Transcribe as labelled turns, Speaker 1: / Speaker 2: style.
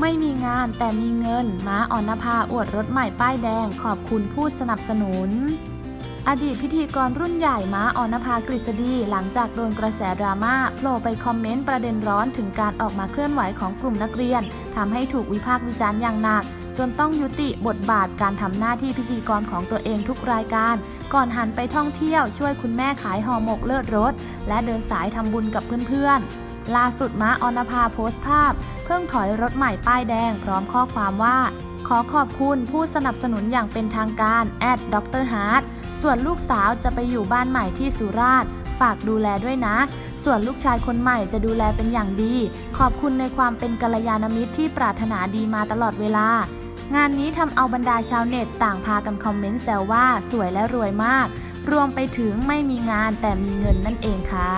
Speaker 1: ไม่มีงานแต่มีเงิน ม้าออนภาอวดรถใหม่ป้ายแดง ขอบคุณผู้สนับสนุน อดีตพิธีกรรุ่นใหญ่ม้าออนภากฤษฎีหลังจากโดนกระแสดราม่าโผล่ไปคอมเมนต์ประเด็นร้อนถึงการออกมาเคลื่อนไหวของกลุ่มนักเรียนทำให้ถูกวิพากษ์วิจารณ์อย่างหนัก จนต้องยุติบทบาทการทำหน้าที่พิธีกรของตัวเองทุกรายการ ก่อนหันไปท่องเที่ยวช่วยคุณแม่ขายห่อหมกเลิศรส และเดินสายทำบุญกับเพื่อนๆ ล่าสุดม้าออนภาโพสต์ภาพ เพิ่งถอยรถใหม่ป้ายแดง พร้อมข้อความว่า ขอขอบคุณผู้สนับสนุนอย่างเป็นทางการแอดด็อกเตอร์ฮาร์ดส่วนลูกสาวจะไปอยู่บ้านใหม่ที่สุราษฎร์ฝากดูแลด้วยนะ ส่วนลูกชายคนใหม่จะดูแลเป็นอย่างดี ขอบคุณในความเป็นกัลยาณมิตรที่ปรารถนาดีมาตลอดเวลา งานนี้ทำเอาบรรดาชาวเน็ตต่างพากันคอมเมนต์แซวว่าสวยและรวยมาก รวมไปถึงไม่มีงานแต่มีเงินนั่นเองค่ะ